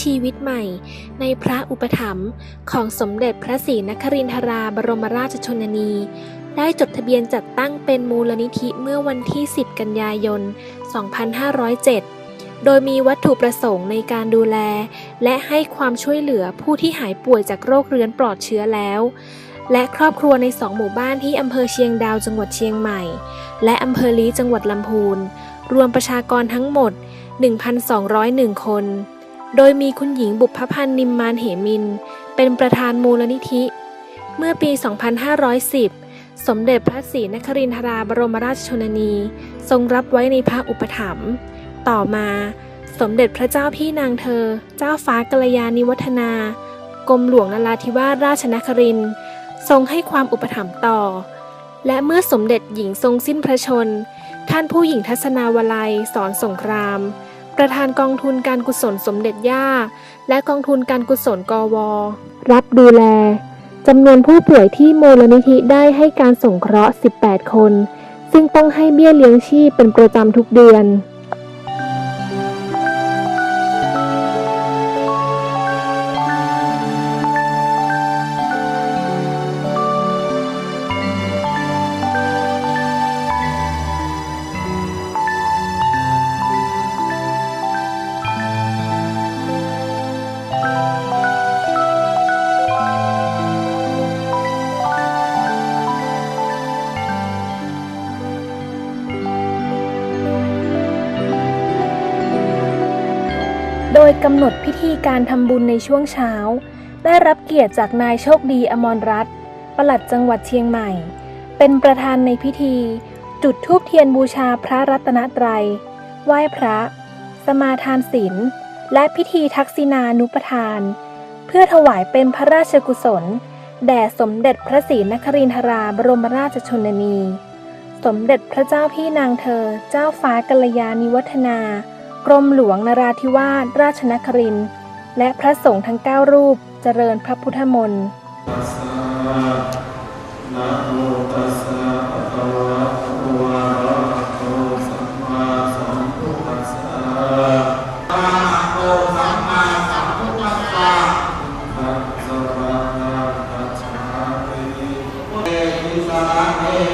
ชีวิตใหม่ ในพระอุปถัมภ์ของสมเด็จพระศรีนครินทราบรมราชชนนี ได้จดทะเบียนจัดตั้งเป็นมูลนิธิเมื่อวันที่ 10 กันยายน 2507 โดยมีวัตถุประสงค์ในการดูแล และให้ความช่วยเหลือผู้ที่หายป่วยจากโรคเรื้อนปลอดเชื้อแล้ว และครอบครัวในสองหมู่บ้านที่อำเภอเชียงดาวจังหวัดเชียงใหม่ และอำเภอลีจังหวัดลำพูนรวมประชากรทั้งหมด 1,201 คน โดยมีคุณหญิงบุพพันธ์นิมมานเหมิน เป็นประธานมูลนิธิ เมื่อปี 2510 สมเด็จพระศรีนครินทราบรมราชชนนี ทรงรับไว้ในพระอุปถัมภ์ต่อมา สมเด็จพระเจ้าพี่นางเธอ เจ้าฟ้ากัลยาณิวัฒนากรมหลวงนราธิวาสราชนคริน ทรงให้ความอุปถัมภ์ต่อ และเมื่อสมเด็จหญิงทรงสิ้นพระชน ท่านผู้หญิงทัศนาวลัยสอนสงคราม ประธานกองทุนการกุศลสมเด็จย่า และกองทุนการกุศลกว รับดูแลจำนวนผู้ป่วยที่มูลนิธิได้ให้การสงเคราะห์ 18 คน ซึ่งต้องให้เบี้ยเลี้ยงชีพเป็นประจำทุกเดือน ยกำหนดพิธีการทำบุญในช่วงเช้า ได้รับเกียรติจากนายโชคดีอมรรัตน์ปลัดจังหวัดเชียงใหม่ เป็นประธานในพิธี จุดธูปเทียนบูชาพระรัตนตรัย ไหว้พระ สมาทานศีล และพิธีทักษิณานุปทาน เพื่อถวายเป็นพระราชกุศล แด่สมเด็จพระศรีนครินทราบรมราชชนนี สมเด็จพระเจ้าพี่นางเธอ เจ้าฟ้ากัลยาณิวัฒนา กรมหลวงนราธิวาสราชนครินและพระสงฆ์ทั้ง 9 รูปเจริญพระพุทธมนต์สสะ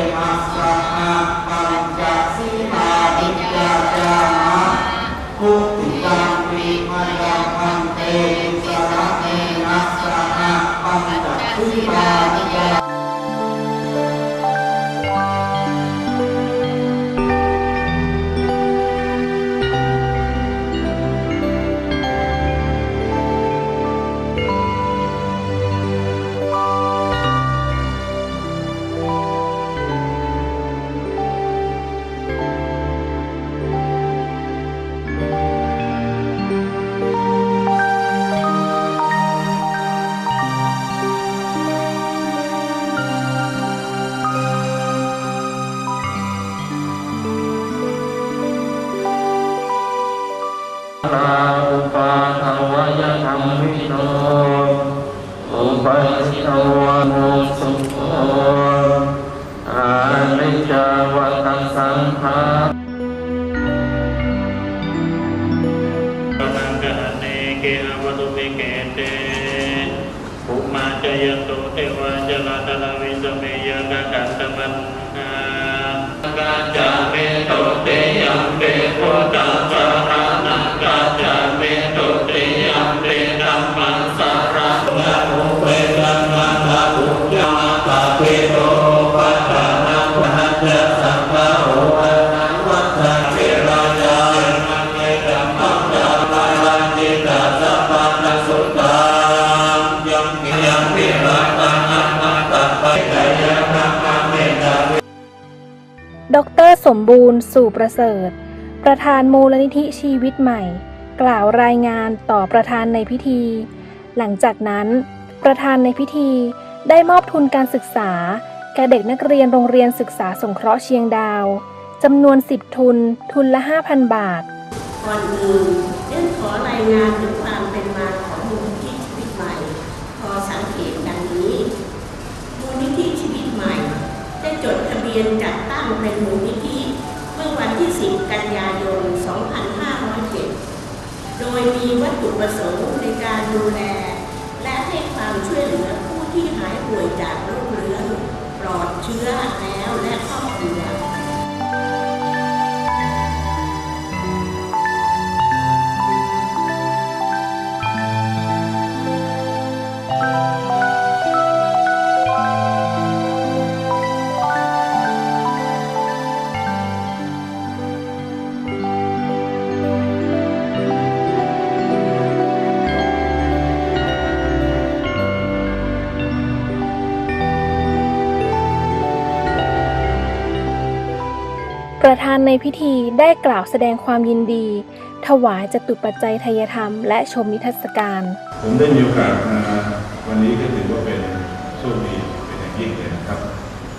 น เมยกะกันตมันา สมบูรณ์สู่ประเสริฐ ประธานมูลนิธิชีวิตใหม่ กล่าวรายงานต่อประธานในพิธี หลังจากนั้น ประธานในพิธีได้มอบทุนการศึกษา แก่เด็กนักเรียนโรงเรียนศึกษาสงเคราะห์เชียงดาวจำนวน 10 ทุน ทุนละ 5,000 บาทก่อนอื่นเรื่องขอรายงานถึงความเป็นมาของมูลนิธิชีวิตใหม่พอสังเกตดังนี้มูลนิธิชีวิตใหม่ ได้จดทะเบียนจัดตั้งเป็นมูลนิธิ ยายน 2507 โดยมีวัตถุประสงค์ในการดูแล และให้ความช่วยเหลือผู้ที่หายป่วยจากโรคเรื้อนปลอดเชื้อแล้วและ ประธานในพิธีได้กล่าวแสดงความยินดี ถวายจตุปัจจัยทยธรรมและชมนิทรรศการ ผมได้มีโอกาสมาวันนี้ก็ถือว่าเป็นโชคดีเป็นอย่างยิ่งเลยนะครับ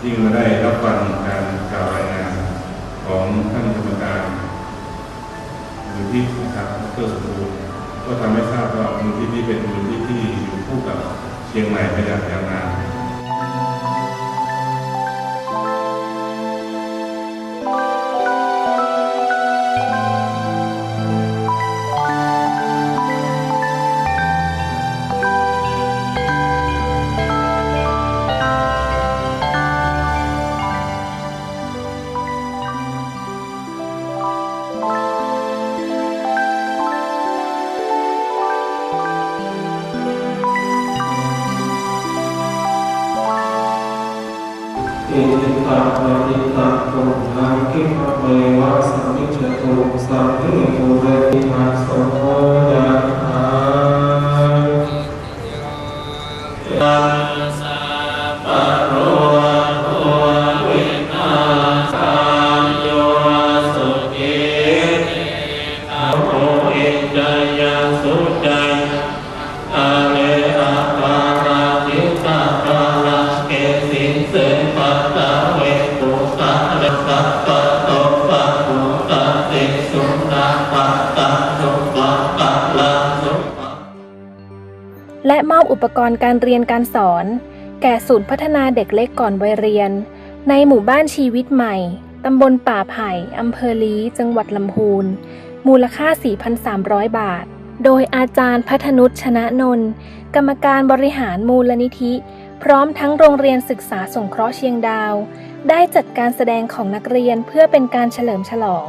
ยิ่งมาได้รับฟังการกล่าวรายงานของท่านกรรมการมูลที่นะครับดรสมบูรณ์ก็ทำให้ทราบว่ามูลที่นี้เป็นมูลที่ที่อยู่คู่กับเชียงใหม่มาอย่างยาวนาน poder อบอุปกรณ์การเรียนการสอน แก่ศูนย์พัฒนาเด็กเล็กก่อนวัยเรียน ในหมู่บ้านชีวิตใหม่ ตำบลป่าไผ่ อำเภอลีจังหวัดลำพูน มูลค่า 4,300 บาท โดยอาจารย์พัฒนุชชนะนนท์กรรมการบริหารมูลนิธิ พร้อมทั้งโรงเรียนศึกษาสงเคราะห์เชียงดาว ได้จัดการแสดงของนักเรียนเพื่อเป็นการเฉลิมฉลอง